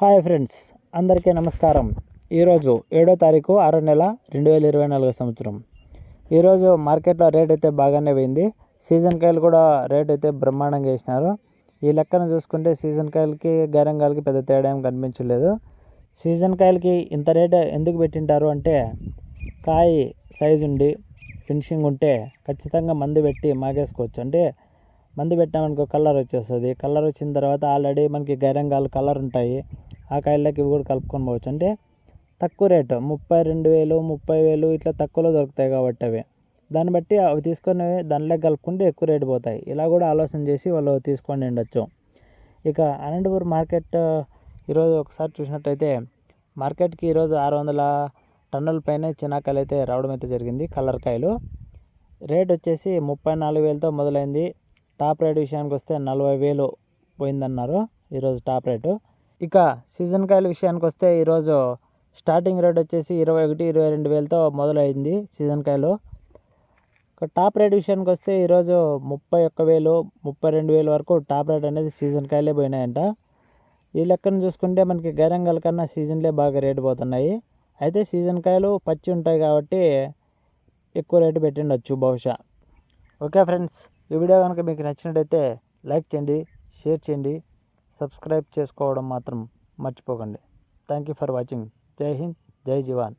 Hi friends అందరికీ నమస్కారం. ఈరోజు ఏడో తారీఖు ఆరో నెల రెండు వేల ఇరవై నాలుగో సంవత్సరం. ఈరోజు మార్కెట్లో రేట్ అయితే బాగానే పోయింది. సీజన్ కాయలు కూడా రేట్ అయితే బ్రహ్మాండంగా వేసినారు. ఈ లెక్కన చూసుకుంటే సీజన్ కాయలకి గైరంగాలకి పెద్ద తేడా ఏం కనిపించలేదు. సీజన్ కాయలకి ఇంత రేట్ ఎందుకు పెట్టింటారు అంటే కాయ సైజు ఉండి ఫినిషింగ్ ఉంటే ఖచ్చితంగా మందు పెట్టి మాగేసుకోవచ్చు. అంటే మందు పెట్టామనుకో కలర్ వచ్చేస్తుంది. కలర్ వచ్చిన తర్వాత ఆల్రెడీ మనకి గైరంగాలు కలర్ ఉంటాయి. ఆ కాయలకి ఇవి కూడా కలుపుకొని పోవచ్చు. అంటే తక్కువ రేటు. ముప్పై రెండు వేలు ముప్పై వేలు ఇట్లా తక్కువలో దొరుకుతాయి కాబట్టి అవి. దాన్ని బట్టి అవి తీసుకొని దానిలో కలుపుకుంటే ఎక్కువ రేటు పోతాయి. ఇలా కూడా ఆలోచన చేసి వాళ్ళు తీసుకొని ఉండొచ్చు. ఇక అనంతపూర్ మార్కెట్ ఈరోజు ఒకసారి చూసినట్టయితే మార్కెట్కి ఈరోజు ఆరు వందల టన్నుల పైన చినాకాయలు అయితే రావడం అయితే జరిగింది. కలర్ కాయలు. రేట్ వచ్చేసి ముప్పై నాలుగు వేలతో మొదలైంది. టాప్ రేట్ విషయానికి వస్తే నలభై వేలు పోయిందన్నారు. ఈరోజు టాప్ రేటు. ఇక సీజన్ కాయల విషయానికి వస్తే ఈరోజు స్టార్టింగ్ రేట్ వచ్చేసి ఇరవై ఒకటి ఇరవై రెండు వేలతో మొదలైంది సీజన్ కాయలు. టాప్ రేట్ విషయానికి వస్తే ఈరోజు ముప్పై ఒక్క వేలు ముప్పై రెండు వేలు వరకు టాప్ రేట్ అనేది సీజన్ కాయలే పోయినాయంట. ఈ లెక్కను చూసుకుంటే మనకి గైరంగాల కన్నా సీజన్లే బాగా రేటు పోతున్నాయి. అయితే సీజన్ కాయలు పచ్చి ఉంటాయి కాబట్టి ఎక్కువ రేటు పెట్టిండొచ్చు బహుశా. ఓకే ఫ్రెండ్స్ ఈ వీడియో కనుక మీకు నచ్చినట్టయితే లైక్ చేయండి షేర్ చేయండి. సబ్స్క్రైబ్ చేసుకోవడం మాత్రం మర్చిపోకండి. Thank you for watching. జై హింద్. జై జవాన్.